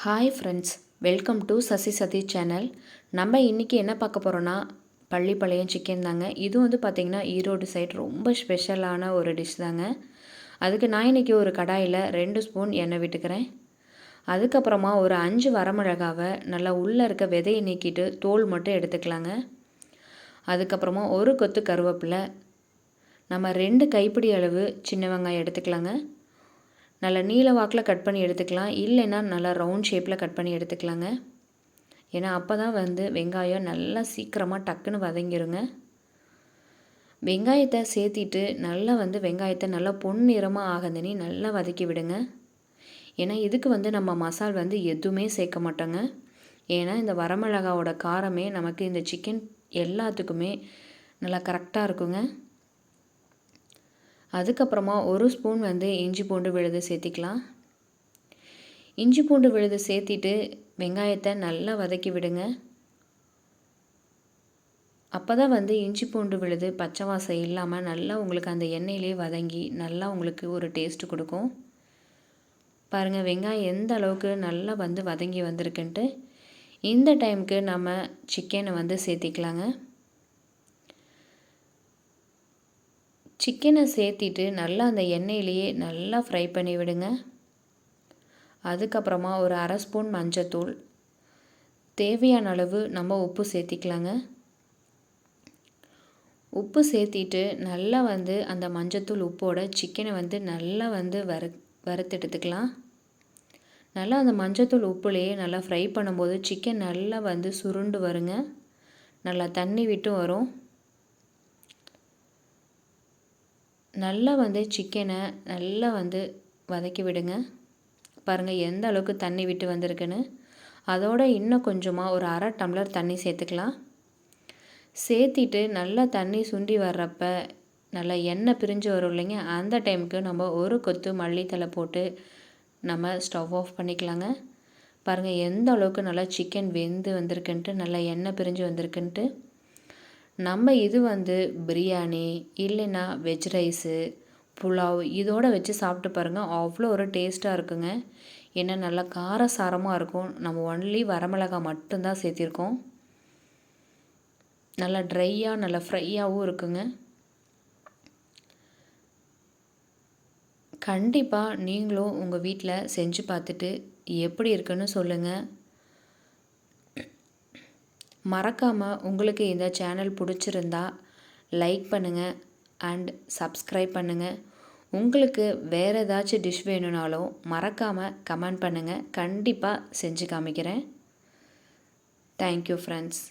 Hi friends welcome to Sasi Sathi channel நம்ம இன்றைக்கி என்ன பார்க்க போகிறோன்னா பள்ளிப்பாளையம் சிக்கன் தாங்க. இது வந்து பார்த்திங்கன்னா ஈரோடு சைட் ரொம்ப ஸ்பெஷலான ஒரு டிஷ் தாங்க. அதுக்கு நான் இன்றைக்கி ஒரு கடாயில் ரெண்டு ஸ்பூன் எண்ணெய் விட்டுக்கிறேன். அதுக்கப்புறமா ஒரு அஞ்சு வரமிளகாவை நல்லா உள்ளே இருக்க விதையை நீக்கிட்டு தோல் மட்டும் எடுத்துக்கலாங்க. அதுக்கப்புறமா ஒரு கொத்து கருவேப்பிலை. நம்ம ரெண்டு கைப்பிடி அளவு சின்ன வெங்காயம் எடுத்துக்கலாங்க. நல்லா நீல வாக்கில் கட் பண்ணி எடுத்துக்கலாம். இல்லைன்னா நல்லா ரவுண்ட் ஷேப்பில் கட் பண்ணி எடுத்துக்கலாங்க. ஏன்னா அப்போ தான் வந்து வெங்காயம் நல்லா சீக்கிரமாக டக்குன்னு வதங்கிருங்க. வெங்காயத்தை சேர்த்திட்டு நல்லா வந்து வெங்காயத்தை நல்லா பொன்னிறமாக ஆகந்தனி நல்லா வதக்கி விடுங்க. ஏன்னா இதுக்கு வந்து நம்ம மசால் வந்து எதுவுமே சேர்க்க மாட்டோங்க. ஏன்னா இந்த வரமிளகாவோட காரமே நமக்கு இந்த சிக்கன் எல்லாத்துக்குமே நல்லா கரெக்டாக இருக்குங்க. அதுக்கப்புறமா ஒரு ஸ்பூன் வந்து இஞ்சி பூண்டு விழுது சேர்த்திக்கலாம். இஞ்சி பூண்டு விழுது சேர்த்திட்டு வெங்காயத்தை நல்லா வதக்கி விடுங்க. அப்போ தான் வந்து இஞ்சி பூண்டு விழுது பச்சை வாசம் இல்லாமல் நல்லா உங்களுக்கு அந்த எண்ணெயிலே வதங்கி நல்லா உங்களுக்கு ஒரு டேஸ்ட்டு கொடுக்கும். பாருங்கள் வெங்காயம் எந்த அளவுக்கு நல்லா வந்து வதங்கி வந்திருக்குன்ட்டு இந்த டைமுக்கு நம்ம சிக்கனை வந்து சேர்த்திக்கலாங்க. சிக்கனை சேர்த்திட்டு நல்லா அந்த எண்ணெயிலேயே நல்லா ஃப்ரை பண்ணி விடுங்க. அதுக்கப்புறமா ஒரு அரை ஸ்பூன் மஞ்சத்தூள். தேவையான அளவு நம்ம உப்பு சேர்த்திக்கலாங்க. உப்பு சேர்த்திட்டு நல்லா வந்து அந்த மஞ்சத்தூள் உப்போட சிக்கனை வந்து நல்லா வந்து வறு வறுத்தெடுத்துக்கலாம். நல்லா அந்த மஞ்சத்தூள் உப்புலேயே நல்லா ஃப்ரை பண்ணும்போது சிக்கன் நல்லா வந்து சுருண்டு வருங்க. நல்லா தண்ணி விட்டு வரும். நல்லா வந்து சிக்கனை நல்லா வந்து வதக்கி விடுங்க. பாருங்கள் எந்த அளவுக்கு தண்ணி விட்டு வந்திருக்குன்னு. அதோட இன்னும் கொஞ்சமாக ஒரு அரை டம்ளர் தண்ணி சேர்த்துக்கலாம். சேர்த்திட்டு நல்லா தண்ணி சுண்டி வர்றப்ப நல்லா எண்ணெய் பிரிஞ்சு வரும் இல்லைங்க? அந்த டைமுக்கு நம்ம ஒரு கொத்து மல்லித்தலை போட்டு நம்ம ஸ்டவ் ஆஃப் பண்ணிக்கலாங்க. பாருங்கள் எந்த அளவுக்கு நல்லா சிக்கன் வெந்து வந்திருக்குன்ட்டு நல்லா எண்ணெய் பிரிஞ்சு வந்திருக்குன்ட்டு. நம்ம இது வந்து பிரியாணி இல்லைன்னா வெஜ் ரைஸு புலாவ் இதோடு வச்சு சாப்பிட்டு பாருங்கள் அவ்வளோ ஒரு டேஸ்ட்டாக இருக்குங்க. ஏன்னா நல்லா காரசாரமாக இருக்கும். நம்ம ஒன்லி வரமிளகாய் மட்டும்தான் சேர்த்திருக்கோம். நல்லா ட்ரையாக நல்லா ஃப்ரையாகவும் இருக்குங்க. கண்டிப்பாக நீங்களும் உங்கள் வீட்டில் செஞ்சு பார்த்துட்டு எப்படி இருக்குன்னு சொல்லுங்கள் மறக்காமல் உங்களுக்கு இந்த சேனல் பிடிச்சிருந்தா லைக் பண்ணுங்கள் அண்ட் சப்ஸ்கிரைப் பண்ணுங்கள் உங்களுக்கு வேறு ஏதாச்சும் டிஷ் வேணும்னாலும் மறக்காமல் கமெண்ட் பண்ணுங்கள் கண்டிப்பாக செஞ்சு காமிக்கிறேன். Thank you friends